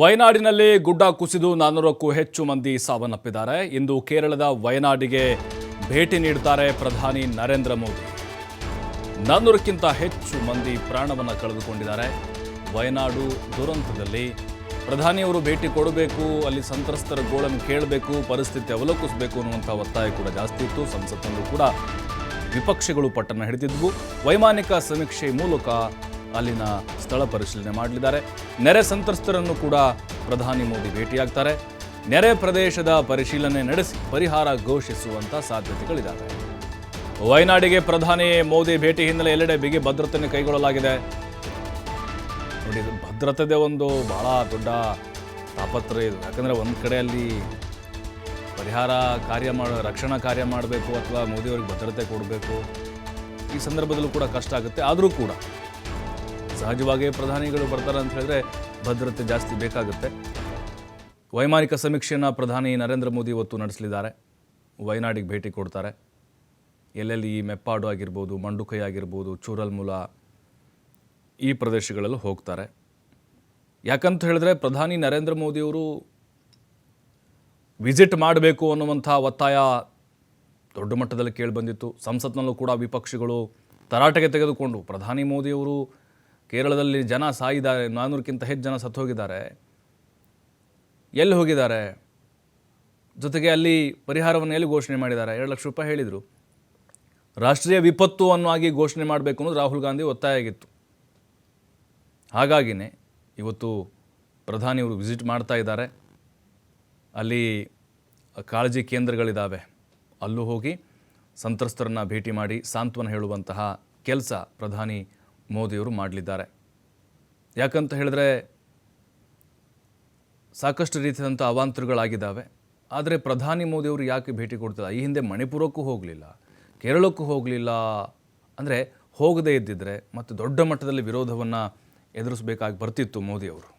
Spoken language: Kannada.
ವಯನಾಡಿನಲ್ಲಿ ಗುಡ್ಡ ಕುಸಿದು ನಾನ್ನೂರಕ್ಕೂ ಹೆಚ್ಚು ಮಂದಿ ಸಾವನ್ನಪ್ಪಿದ್ದಾರೆ. ಇಂದು ಕೇರಳದ ವಯನಾಡಿಗೆ ಭೇಟಿ ನೀಡುತ್ತಾರೆ ಪ್ರಧಾನಿ ನರೇಂದ್ರ ಮೋದಿ. ನಾನ್ನೂರಕ್ಕಿಂತ ಹೆಚ್ಚು ಮಂದಿ ಪ್ರಾಣವನ್ನು ಕಳೆದುಕೊಂಡಿದ್ದಾರೆ. ವಯನಾಡು ದುರಂತದಲ್ಲಿ ಪ್ರಧಾನಿಯವರು ಭೇಟಿ ಕೊಡಬೇಕು, ಅಲ್ಲಿ ಸಂತ್ರಸ್ತರ ಗೋಳನ್ನು ಕೇಳಬೇಕು, ಪರಿಸ್ಥಿತಿ ಅವಲೋಕಿಸಬೇಕು ಅನ್ನುವಂಥ ಒತ್ತಾಯ ಕೂಡ ಜಾಸ್ತಿ ಇತ್ತು. ಸಂಸತ್ತಲ್ಲೂ ಕೂಡ ವಿಪಕ್ಷಗಳು ಪಟ್ಟಣ ಹಿಡಿದಿದ್ವು. ವೈಮಾನಿಕ ಸಮೀಕ್ಷೆ ಮೂಲಕ ಅಲ್ಲಿನ ಸ್ಥಳ ಪರಿಶೀಲನೆ ಮಾಡಲಿದ್ದಾರೆ. ನೆರೆ ಸಂತ್ರಸ್ತರನ್ನು ಕೂಡ ಪ್ರಧಾನಿ ಮೋದಿ ಭೇಟಿಯಾಗ್ತಾರೆ. ನೆರೆ ಪ್ರದೇಶದ ಪರಿಶೀಲನೆ ನಡೆಸಿ ಪರಿಹಾರ ಘೋಷಿಸುವಂತ ಸಾಧ್ಯತೆಗಳಿದ್ದಾವೆ ವಯನಾಡಿಗೆ ಪ್ರಧಾನಿ ಮೋದಿ ಭೇಟಿ ಹಿನ್ನೆಲೆ ಎಲ್ಲೆಡೆ ಬಿಗಿ ಭದ್ರತೆಯನ್ನು ಕೈಗೊಳ್ಳಲಾಗಿದೆ. ನೋಡಿ, ಭದ್ರತೆದೇ ಒಂದು ಬಹಳ ದೊಡ್ಡ ತಾಪತ್ರ ಇದು. ಯಾಕಂದರೆ ಒಂದು ಕಡೆಯಲ್ಲಿ ಪರಿಹಾರ ಕಾರ್ಯ ಮಾಡ, ರಕ್ಷಣಾ ಕಾರ್ಯ ಮಾಡಬೇಕು ಅಥವಾ ಮೋದಿಯವ್ರಿಗೆ ಭದ್ರತೆ ಕೊಡಬೇಕು. ಈ ಸಂದರ್ಭದಲ್ಲೂ ಕೂಡ ಕಷ್ಟ ಆಗುತ್ತೆ. ಆದರೂ ಕೂಡ ಸಹಜವಾಗಿ ಪ್ರಧಾನಿಗಳು ಬರ್ತಾರೆ ಅಂತ ಹೇಳಿದ್ರೆ ಭದ್ರತೆ ಜಾಸ್ತಿ ಬೇಕಾಗುತ್ತೆ. ವೈಮಾನಿಕ ಸಮೀಕ್ಷೆಯನ್ನು ಪ್ರಧಾನಿ ನರೇಂದ್ರ ಮೋದಿ ಇವತ್ತು ನಡೆಸಲಿದ್ದಾರೆ. ವಯನಾಡಿಗೆ ಭೇಟಿ ಕೊಡ್ತಾರೆ. ಎಲ್ಲೆಲ್ಲಿ ಈ ಮೆಪ್ಪಾಡು ಆಗಿರ್ಬೋದು, ಮಂಡುಕೈ ಆಗಿರ್ಬೋದು, ಚೂರಲ್ಮುಲ ಈ ಪ್ರದೇಶಗಳಲ್ಲೂ ಹೋಗ್ತಾರೆ. ಯಾಕಂತ ಹೇಳಿದ್ರೆ ಪ್ರಧಾನಿ ನರೇಂದ್ರ ಮೋದಿಯವರು ವಿಸಿಟ್ ಮಾಡಬೇಕು ಅನ್ನುವಂಥ ಒತ್ತಾಯ ದೊಡ್ಡ ಮಟ್ಟದಲ್ಲಿ ಕೇಳಿಬಂದಿತ್ತು ಸಂಸತ್ನಲ್ಲೂ ಕೂಡ ವಿಪಕ್ಷಗಳು ತರಾಟೆಗೆ ತೆಗೆದುಕೊಂಡು ಪ್ರಧಾನಿ ಮೋದಿಯವರು ಕೇರಳದಲ್ಲಿ ಜನ ಸಾಯಿದ್ದಾರೆ ನಾನ್ನೂರಕ್ಕಿಂತ ಹೆಚ್ಚು ಜನ ಸತ್ತು ಹೋಗಿದ್ದಾರೆ ಎಲ್ಲಿ ಹೋಗಿದ್ದಾರೆ? ಜೊತೆಗೆ ಅಲ್ಲಿ ಪರಿಹಾರವನ್ನು ಎಲ್ಲಿ ಘೋಷಣೆ ಮಾಡಿದ್ದಾರೆ? ಎರಡು ಲಕ್ಷ ರೂಪಾಯಿ ಹೇಳಿದರು. ರಾಷ್ಟ್ರೀಯ ವಿಪತ್ತು ಅನ್ನುವಾಗಿ ಘೋಷಣೆ ಮಾಡಬೇಕು ಅನ್ನೋದು ರಾಹುಲ್ ಗಾಂಧಿ ಒತ್ತಾಯ ಆಗಿತ್ತು. ಹಾಗಾಗಿನೇ ಇವತ್ತು ಪ್ರಧಾನಿಯವರು ವಿಸಿಟ್ ಮಾಡ್ತಾ ಇದ್ದಾರೆ. ಅಲ್ಲಿ ಕಾಳಜಿ ಕೇಂದ್ರಗಳಿದ್ದಾವೆ ಅಲ್ಲೂ ಹೋಗಿ ಸಂತ್ರಸ್ತರನ್ನ ಭೇಟಿ ಮಾಡಿ ಸಾಂತ್ವನ ಹೇಳುವಂತಹ ಕೆಲಸ ಪ್ರಧಾನಿ ಮೋದಿಯವರು ಮಾಡಲಿದ್ದಾರೆ. ಯಾಕಂತ ಹೇಳಿದ್ರೆ ಸಾಕಷ್ಟು ರೀತಿಯಾದಂಥ ಅವಾಂತರಗಳಾಗಿದ್ದಾವೆ. ಆದರೆ ಪ್ರಧಾನಿ ಮೋದಿಯವರು ಯಾಕೆ ಭೇಟಿ ಕೊಡ್ತಿಲ್ಲ? ಈ ಹಿಂದೆ ಮಣಿಪುರಕ್ಕೂ ಹೋಗಲಿಲ್ಲ, ಕೇರಳಕ್ಕೂ ಹೋಗಲಿಲ್ಲ. ಅಂದರೆ ಹೋಗದೇ ಇದ್ದಿದ್ರೆ ಮತ್ತು ದೊಡ್ಡ ಮಟ್ಟದಲ್ಲಿ ವಿರೋಧವನ್ನು ಎದುರಿಸಬೇಕಾಗಿ ಬರ್ತಿತ್ತು ಮೋದಿಯವರು.